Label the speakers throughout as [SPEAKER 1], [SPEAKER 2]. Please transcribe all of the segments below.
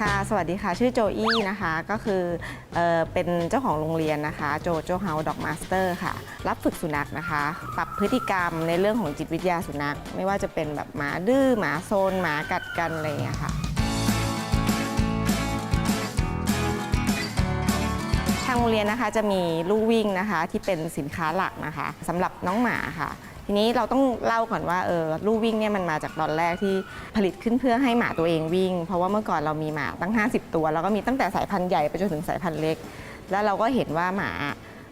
[SPEAKER 1] ค่ะ สวัสดีค่ะ ชื่อโจอี้นะคะ ก็คือเออเป็นเจ้าของโรงเรียนนะคะ โจโจเฮาด็อกมาสเตอร์ค่ะ รับฝึกสุนัขนะคะ ปรับพฤติกรรมในเรื่องของจิตวิทยาสุนัข ไม่ว่าจะเป็นแบบหมาดื้อ หมาโซน หมากัดกันอะไรอย่างเงี้ยค่ะ ทางโรงเรียนนะคะจะมีลู่วิ่งนะคะที่เป็นสินค้าหลักนะคะสำหรับน้องหมาค่ะ ทีนี้เราต้องเล่าก่อนว่าเออลู่วิ่งเนี่ยมันมาจากตอนแรกที่ผลิตขึ้นเพื่อให้หมาตัวเองวิ่ง เพราะว่าเมื่อก่อนเรามีหมาตั้ง 50 ตัว แล้วก็มีตั้งแต่สายพันธุ์ใหญ่ไปจนถึงสายพันธุ์เล็ก แล้วเราก็เห็นว่าหมา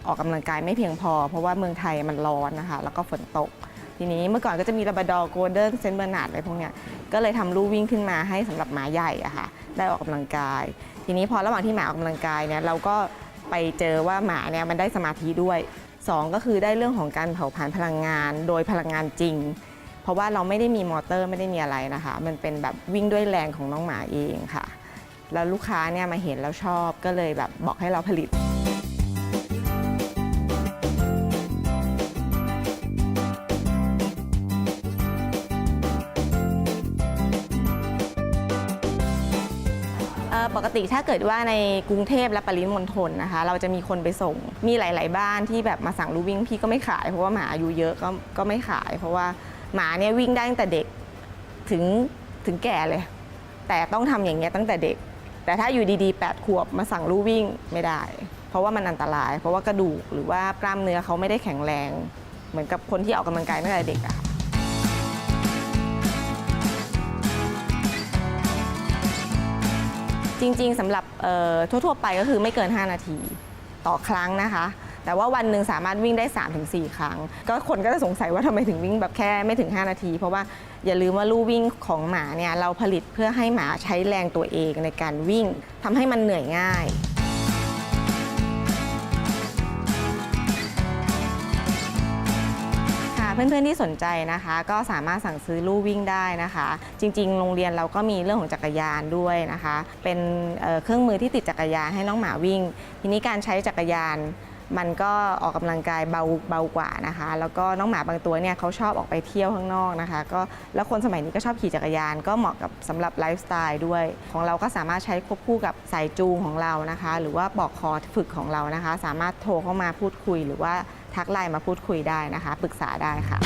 [SPEAKER 1] ออกกำลังกายไม่เพียงพอ เพราะว่าเมืองไทยมันร้อนนะคะ แล้วก็ฝนตก ทีนี้เมื่อก่อนก็จะมีลาบาดอร์โกลเด้นเซนเบอร์นาร์ดอะไรพวกเนี้ยก็เลยทำลู่วิ่งขึ้นมาให้สำหรับหมาใหญ่อะค่ะได้ออกกำลังกาย ทีนี้พอระหว่างที่หมาออกกำลังกายเนี่ยเราก็ไปเจอว่าหมาเนี่ยมันได้สมาธิด้วย สองก็คือได้เรื่องของการเผาผลาญพลังงานโดยพลังงานจริง เพราะว่าเราไม่ได้มีมอเตอร์ไม่ได้มีอะไรนะคะ มันเป็นแบบวิ่งด้วยแรงของน้องหมาเองค่ะ แล้วลูกค้าเนี่ยมาเห็นแล้วชอบก็เลยแบบบอกให้เราผลิต ปกติถ้าเกิดว่าในกรุงเทพและปริมณฑลนะคะ เราจะมีคนไปส่งมีหลาย ๆ บ้านที่แบบมาสั่งลูวิ่งพี่ก็ไม่ขายเพราะว่าหมาอายุเยอะก็ก็ไม่ขาย เพราะว่าหมาเนี่ยวิ่งได้ตั้งแต่เด็กถึงถึงแก่เลย แต่ต้องทำอย่างเงี้ยตั้งแต่เด็ก แต่ถ้าอยู่ดีๆ 8 ขวบมาสั่งลู่วิ่งไม่ได้ เพราะว่ามันอันตราย เพราะว่ากระดูกหรือว่ากล้ามเนื้อเขาไม่ได้แข็งแรง เหมือนกับคนที่ออกกำลังกายตั้งแต่เด็กอะ จริง ๆสำหรับทั่วๆ ไปก็คือไม่เกิน 5 นาทีต่อครั้งนะคะ แต่ว่าวันหนึ่งสามารถวิ่งได้ 3-4 ครั้ง ก็คนก็จะสงสัยว่าทำไมถึงวิ่งแบบแค่ไม่ถึง 5 นาที เพราะว่าอย่าลืมว่าลู่วิ่งของหมาเนี่ยเราผลิตเพื่อให้หมาใช้แรงตัวเองในการวิ่งทำให้มันเหนื่อยง่าย เพื่อนๆที่สนใจนะคะ ก็สามารถสั่งซื้อลู่วิ่งได้นะคะ จริง ๆ โรงเรียนเราก็มีเรื่องของจักรยานด้วยนะคะ เป็นเเครื่องมือที่ติดจักรยานให้น้องหมาวิ่ง ทีนี้การใช้จักรยานมันก็ออกกำลังกายเบาเบากว่านะคะ แล้วก็น้องหมาบางตัวเนี่ยเขาชอบออกไปเที่ยวข้างนอกนะคะ ก็แล้วคนสมัยนี้ก็ชอบขี่จักรยาน ก็เหมาะกับสำหรับไลฟ์สไตล์ด้วย ของเราก็สามารถใช้ควบคู่กับสายจูงของเรานะคะ หรือว่าปลอกคอฝึกของเรานะคะ สามารถโทรเข้ามาพูดคุยหรือว่า ทักไลน์มาพูดคุยได้นะคะ ปรึกษาได้ค่ะ